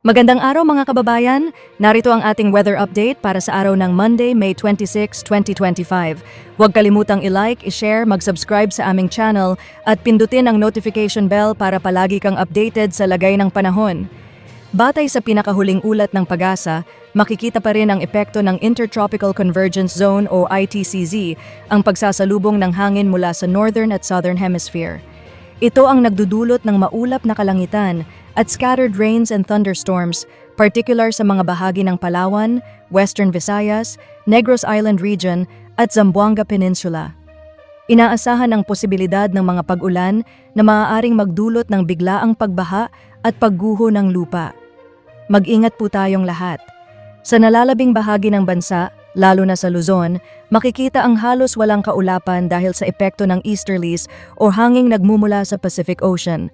Magandang araw mga kababayan. Narito ang ating weather update para sa araw ng Monday, May 26, 2025. Huwag kalimutang i-like, i-share, mag-subscribe sa aming channel at pindutin ang notification bell para palagi kang updated sa lagay ng panahon. Batay sa pinakahuling ulat ng pag-asa, makikita pa rin ang epekto ng Intertropical Convergence Zone o ITCZ, ang pagsasalubong ng hangin mula sa Northern at Southern Hemisphere. Ito ang nagdudulot ng maulap na kalangitan at scattered rains and thunderstorms, particular sa mga bahagi ng Palawan, Western Visayas, Negros Island Region at Zamboanga Peninsula. Inaasahan ang posibilidad ng mga pag-ulan na maaaring magdulot ng biglaang pagbaha at pagguho ng lupa. Mag-ingat po tayong lahat. Sa nalalabing bahagi ng bansa, lalo na sa Luzon, makikita ang halos walang kaulapan dahil sa epekto ng easterlies o hanging nagmumula sa Pacific Ocean.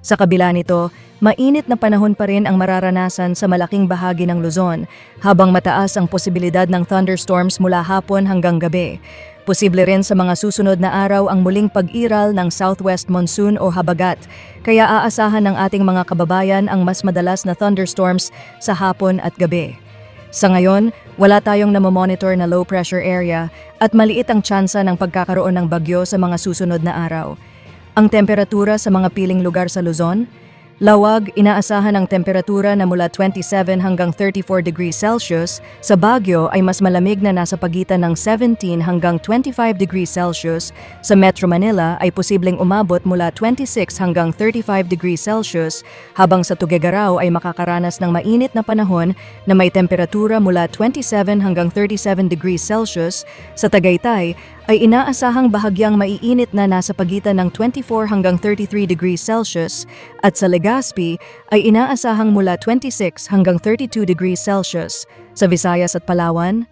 Sa kabila nito, mainit na panahon pa rin ang mararanasan sa malaking bahagi ng Luzon, habang mataas ang posibilidad ng thunderstorms mula hapon hanggang gabi. Posible rin sa mga susunod na araw ang muling pag-iral ng southwest monsoon o habagat, kaya aasahan ng ating mga kababayan ang mas madalas na thunderstorms sa hapon at gabi. Sa ngayon, wala tayong namomonitor na low pressure area at maliit ang tsansa ng pagkakaroon ng bagyo sa mga susunod na araw. Ang temperatura sa mga piling lugar sa Luzon, Lawag, inaasahan ang temperatura na mula 27 hanggang 34 degrees Celsius. Sa Baguio ay mas malamig na nasa pagitan ng 17 hanggang 25 degrees Celsius. Sa Metro Manila ay posibleng umabot mula 26 hanggang 35 degrees Celsius, habang sa Tuguegarao ay makakaranas ng mainit na panahon na may temperatura mula 27 hanggang 37 degrees Celsius. Sa Tagaytay ay inaasahang bahagyang maiinit na nasa pagitan ng 24 hanggang 33 degrees Celsius at sa Legazpi ay inaasahang mula 26 hanggang 32 degrees Celsius. Sa Visayas at Palawan,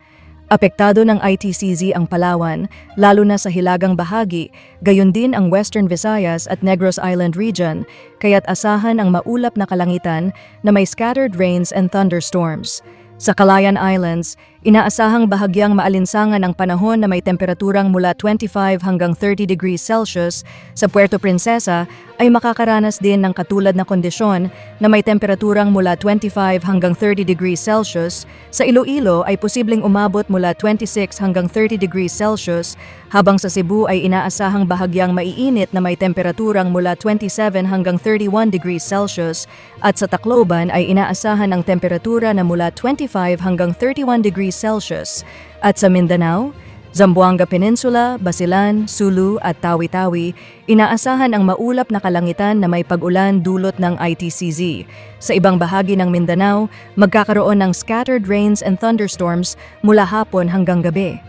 apektado ng ITCZ ang Palawan, lalo na sa hilagang bahagi, gayon din ang Western Visayas at Negros Island region, kaya't asahan ang maulap na kalangitan na may scattered rains and thunderstorms. Sa Calayan Islands, inaasahang bahagyang maalinsangan ang panahon na may temperaturang mula 25 hanggang 30 degrees Celsius. Sa Puerto Princesa ay makakaranas din ng katulad na kondisyon na may temperaturang mula 25 hanggang 30 degrees Celsius. Sa Iloilo ay posibleng umabot mula 26 hanggang 30 degrees Celsius, habang sa Cebu ay inaasahang bahagyang maiinit na may temperaturang mula 27 hanggang 31 degrees Celsius at sa Tacloban ay inaasahan ang temperatura na mula 25 hanggang 31 degrees Celsius. At sa Mindanao, Zamboanga Peninsula, Basilan, Sulu at Tawi-Tawi, inaasahan ang maulap na kalangitan na may pag-ulan dulot ng ITCZ. Sa ibang bahagi ng Mindanao, magkakaroon ng scattered rains and thunderstorms mula hapon hanggang gabi.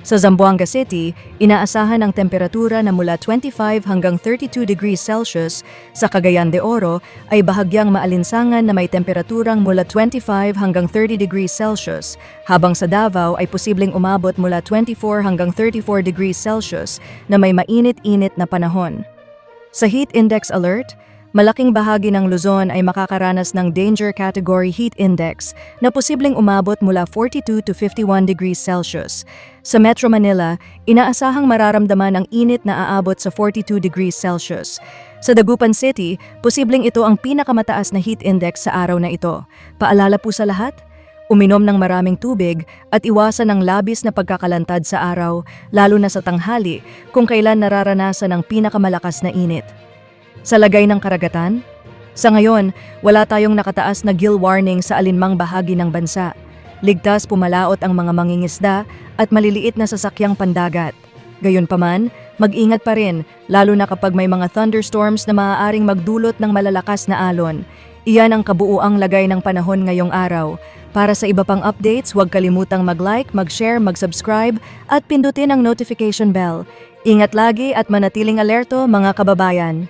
Sa Zamboanga City, inaasahan ang temperatura na mula 25 hanggang 32 degrees Celsius. Sa Cagayan de Oro ay bahagyang maalinsangan na may temperaturang mula 25 hanggang 30 degrees Celsius, habang sa Davao ay posibleng umabot mula 24 hanggang 34 degrees Celsius na may mainit-init na panahon. Sa Heat Index Alert, malaking bahagi ng Luzon ay makakaranas ng Danger Category Heat Index na posibleng umabot mula 42 to 51 degrees Celsius. Sa Metro Manila, inaasahang mararamdaman ang init na aabot sa 42 degrees Celsius. Sa Dagupan City, posibleng ito ang pinakamataas na heat index sa araw na ito. Paalala po sa lahat, Uminom ng maraming tubig at iwasan ng labis na pagkakalantad sa araw, lalo na sa tanghali kung kailan nararanasan ang pinakamalakas na init. Sa lagay ng karagatan? Sa ngayon, wala tayong nakataas na gill warning sa alinmang bahagi ng bansa. Ligtas pumalaot ang mga mangingisda at maliliit na sasakyang pandagat. Gayunpaman, mag-ingat pa rin, lalo na kapag may mga thunderstorms na maaaring magdulot ng malalakas na alon. Iyan ang kabuuang lagay ng panahon ngayong araw. Para sa iba pang updates, huwag kalimutang mag-like, mag-share, mag-subscribe at pindutin ang notification bell. Ingat lagi at manatiling alerto mga kababayan.